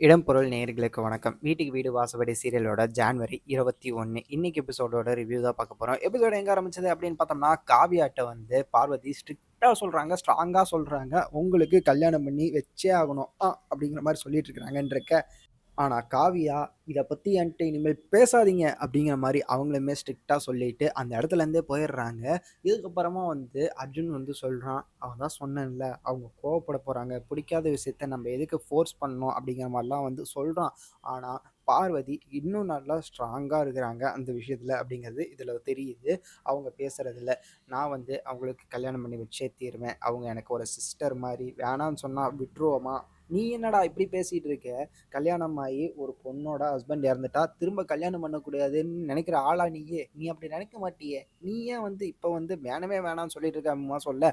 இடம்பொருள் நேர்களுக்கு வணக்கம். வீட்டுக்கு வீடு வாசப்படி சீரியலோட ஜான்வரி இருபத்தி ஒன்று இன்னைக்கு எபிசோடோட ரிவ்யூ தான் பார்க்க போகிறோம் எபிசோட் எங்கே ஆரம்பிச்சது அப்படின்னு பார்த்தோம்னா காவியாட்டை வந்து பார்வதி ஸ்ட்ரிக்டாக சொல்கிறாங்க ஸ்ட்ராங்காக சொல்கிறாங்க உங்களுக்கு கல்யாணம் பண்ணி வச்சே ஆகணும் ஆ அப்படிங்கிற மாதிரி சொல்லிட்டு இருக்கிறாங்கன்றக்க ஆனால் காவியா இதை பற்றி என்கிட்ட இனிமேல் பேசாதீங்க அப்படிங்கிற மாதிரி அவங்களுமே ஸ்ட்ரிக்டாக சொல்லிட்டு அந்த இடத்துலேருந்தே போயிடுறாங்க. இதுக்கப்புறமா வந்து அர்ஜுன் வந்து சொல்கிறான் அவன் தான் சொன்னேன்ல அவங்க கோவப்பட போகிறாங்க பிடிக்காத விஷயத்த நம்ம எதுக்கு ஃபோர்ஸ் பண்ணணும்? அப்படிங்கிற மாதிரிலாம் வந்து சொல்கிறான் ஆனால் பார்வதி இன்னும் நல்லா ஸ்ட்ராங்காக இருக்கிறாங்க அந்த விஷயத்தில் அப்படிங்கிறது இதில் தெரியுது. அவங்க பேசுகிறதில்ல நான் வந்து அவங்களுக்கு கல்யாணம் பண்ணி வச்சே தீருவேன். அவங்க எனக்கு ஒரு சிஸ்டர் மாதிரி வேணான்னு சொன்னால் விட்டுருவோமா? நீ என்னடா இப்படி பேசிகிட்டு இருக்க கல்யாணம் ஆகி ஒரு பொண்ணோட ஹஸ்பண்ட் இறந்துட்டா திரும்ப கல்யாணம் பண்ணக்கூடாதுன்னு நினைக்கிற ஆளா நீயே. நீ அப்படி நினைக்க மாட்டியே. நீ ஏன் வந்து இப்போ வந்து வேணவே வேணாம்னு சொல்லிட்டு இருக்க சொல்ல?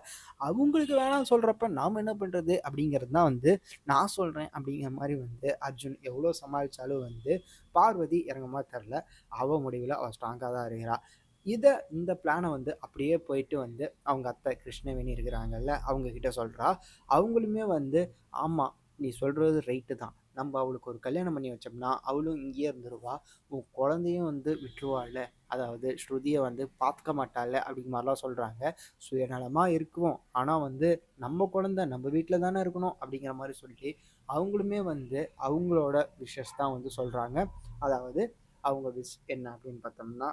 அவங்களுக்கு வேணாம்னு சொல்கிறப்ப நாம் என்ன பண்ணுறது அப்படிங்கிறது தான் வந்து நான் சொல்கிறேன் அப்படிங்கிற மாதிரி வந்து அர்ஜுன் எவ்வளோ சமாளித்தாலும் வந்து பார்வதி இறங்கமா தெரில. அவள் முடிவில் அவள் ஸ்ட்ராங்காக தான் இருக்கிறாள் இதை இந்த பிளானை வந்து அப்படியே போயிட்டு வந்து அவங்க அத்தை கிருஷ்ணவேணி இருக்கிறாங்கல்ல அவங்க கிட்ட சொல்கிறா அவங்களுமே வந்து ஆமாம் நீ சொல்கிறது ரைட்டு தான். நம்ம அவளுக்கு ஒரு கல்யாணம் பண்ணி வச்சோம்னா அவளும் இங்கேயே இருந்துருவா. உன் குழந்தையும் வந்து விட்டுருவாள் அதாவது ஸ்ருதியை வந்து பார்த்துக்க மாட்டாள் அப்படிங்கிற மாதிரிலாம் சொல்கிறாங்க சுயநலமாக இருக்குவோம். ஆனால் வந்து நம்ம குழந்த நம்ம வீட்டில் தானே இருக்கணும் அப்படிங்கிற மாதிரி சொல்லி அவங்களுமே வந்து அவங்களோட விஷஸ் தான் வந்து சொல்கிறாங்க அதாவது அவங்க விஷ் என்ன அப்படின்னு பார்த்தோம்னா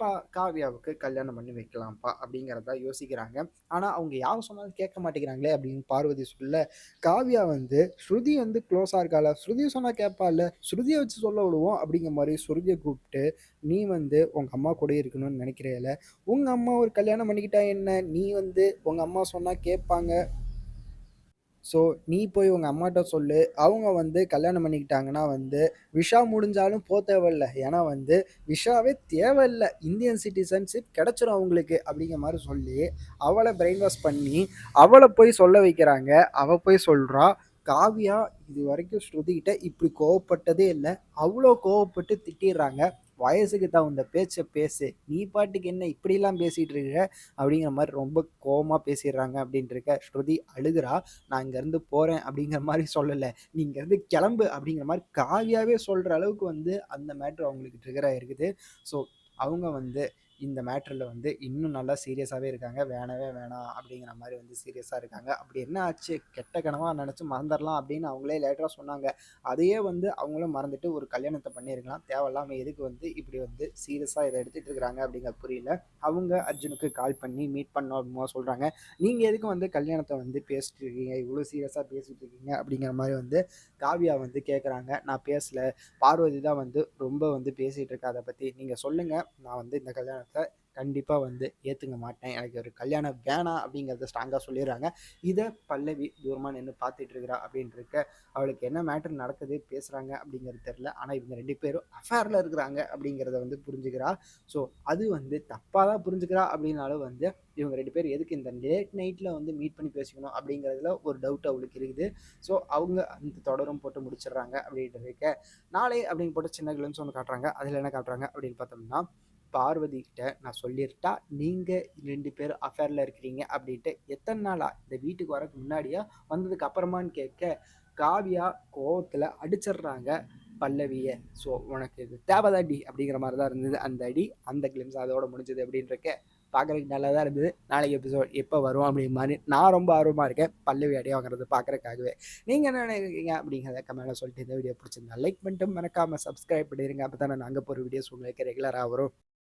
பா காவியாவுக்கு கல்யாணம் பண்ணி வைக்கலாம்ப்பா அப்படிங்கிறத யோசிக்கிறாங்க. ஆனால் அவங்க யார் சொன்னாலும் கேட்க மாட்டேங்கிறாங்களே அப்படின்னு பார்வதி சொல்ல காவியா வந்து ஸ்ருதி வந்து க்ளோஸாக இருக்கால ஸ்ருதி சொன்னால் கேட்பால ஸ்ருதியை வச்சு சொல்ல விடுவோம் அப்படிங்கிற மாதிரி ஸ்ருதியை கூப்பிட்டு நீ வந்து உங்கள் அம்மா கூட இருக்கணும்னு நினைக்கிறேல உங்கள் அம்மா ஒரு கல்யாணம் பண்ணிக்கிட்டா என்ன? நீ வந்து உங்கள் அம்மா சொன்னால் கேட்பாங்க. ஸோ நீ போய் உங்கள் அம்மாட்ட சொல்லு. அவங்க வந்து கல்யாணம் பண்ணிக்கிட்டாங்கன்னா வந்து விஷா முடிஞ்சாலும் போக தேவையில்ல. ஏன்னா வந்து விஷாவே தேவையில்லை. இந்தியன் சிட்டிசன்ஷிப் கிடச்சிரும் அவங்களுக்கு அப்படிங்கிற மாதிரி சொல்லி அவளை பிரெயின் வாஷ் பண்ணி அவளை போய் சொல்ல வைக்கிறாங்க. அவள் போய் சொல்கிறா காவியா இது வரைக்கும் ஸ்ருதிகிட்ட இப்படி கோவப்பட்டதே இல்லை. அவ்வளோ கோவப்பட்டு திட்டிடுறாங்க. வயசுக்கு தகுந்த பேச்சை பேசு. நீ பாட்டுக்கு என்ன இப்படிலாம் பேசிகிட்டு இருக்க? அப்படிங்கிற மாதிரி ரொம்ப கோபமாக பேசிடுறாங்க அப்படின்ட்டு இருக்க ஸ்ருதி அழுகிறா. நான் இங்கேருந்து போகிறேன் அப்படிங்கிற மாதிரி சொல்லலை. நீ இங்கேருந்து கிளம்பு அப்படிங்கிற மாதிரி காவியாகவே சொல்கிற அளவுக்கு வந்து அந்த மேட்ரு அவங்களுக்கு ட்ரிகராக இருக்குது. ஸோ அவங்க வந்து இந்த மேட்டரில் வந்து இன்னும் நல்லா சீரியஸாகவே இருக்காங்க. வேணவே வேணாம் அப்படிங்கிற மாதிரி வந்து சீரியஸாக இருக்காங்க. அப்படி என்ன ஆச்சு? கெட்ட கனவாக நினச்சி மறந்துடலாம் அப்படின்னு அவங்களே லேட்டராக சொன்னாங்க. அதையே வந்து அவங்களும் மறந்துட்டு ஒரு கல்யாணத்தை பண்ணியிருக்கலாம். தேவையில்லாமல் எதுக்கு வந்து இப்படி வந்து சீரியஸாக இதை எடுத்துகிட்டு இருக்கிறாங்க அப்படிங்கிற புரியல. அவங்க அர்ஜுனுக்கு கால் பண்ணி மீட் பண்ணோம் அப்படிமா சொல்கிறாங்க நீங்கள் எதுக்கு வந்து கல்யாணத்தை வந்து பேசிட்டு இருக்கீங்க? இவ்வளோ சீரியஸாக பேசிகிட்டு இருக்கீங்க அப்படிங்கிற மாதிரி வந்து காவியா வந்து கேட்குறாங்க நான் பேசலை. பார்வதி தான் வந்து ரொம்ப வந்து பேசிகிட்டு இருக்கா. அதை பற்றி நீங்கள் சொல்லுங்கள் நான் வந்து இந்த கல்யாணம் கல்யாணத்தை கண்டிப்பாக வந்து ஏற்றுக்க மாட்டேன். எனக்கு ஒரு கல்யாணம் வேணாம் அப்படிங்கிறத ஸ்ட்ராங்காக சொல்லிடுறாங்க. இதை பல்லவி தூரமாக நின்று பார்த்துட்டு இருக்கிறா அப்படின்ட்டு இருக்க அவளுக்கு என்ன மேட்டர் நடக்குது பேசுகிறாங்க அப்படிங்கிறது தெரில ஆனால் இவங்க ரெண்டு பேரும் அஃபேரில் இருக்கிறாங்க அப்படிங்கிறத வந்து புரிஞ்சுக்கிறா. ஸோ அது வந்து தப்பாக தான் புரிஞ்சுக்கிறா அப்படின்னாலும் வந்து இவங்க ரெண்டு பேர் எதுக்கு இந்த லேட் நைட்டில் வந்து மீட் பண்ணி பேசிக்கணும் அப்படிங்கிறதுல ஒரு டவுட் அவளுக்கு இருக்குது. ஸோ அவங்க அந்த தொடரும் போட்டு முடிச்சிடுறாங்க அப்படின்ட்டு இருக்க. நாளை அப்படின்னு போட்டு சின்ன கிளம்ஸ் ஒன்று காட்டுறாங்க. அதில் என்ன காட்டுறாங்க அப்படின்னு பார்த்தோம்னா பார்வதி கிட்ட நான் சொல்லிட்டா நீங்கள் ரெண்டு பேரும் அஃபேரில் இருக்கிறீங்க அப்படின்ட்டு எத்தனை நாளா இந்த வீட்டுக்கு வரக்கு முன்னாடியா வந்ததுக்கு அப்புறமான்னு கேட்க காவியா கோவத்தில் அடிச்சிடுறாங்க பல்லவியை. ஸோ உனக்கு இது தேவைதாடி அப்படிங்கிற மாதிரி தான் இருந்தது அந்த அடி. அந்த கிளிம்ஸ் அதோட முடிஞ்சது அப்படின்றக்க பார்க்குறதுக்கு நல்லா தான் இருந்தது. நாளைக்கு எபிசோட் எப்போ வரும் அப்படிங்கிற மாதிரி நான் ரொம்ப ஆர்வமாக இருக்கேன். பல்லவி அடி வாங்குறது பார்க்குறதுக்காகவே நீங்கள் என்ன நினைக்கிறீங்க அப்படிங்கிறத கமெண்ட்டில் சொல்லிட்டு இந்த வீடியோ பிடிச்சிருந்தா லைக் பண்ணிட்டு மறக்காமல் சப்ஸ்கிரைப் பண்ணிடுங்க அப்போ தானே நாங்கள் போகிற வீடியோஸ் உங்களுக்கு ரெகுலராக வரும்.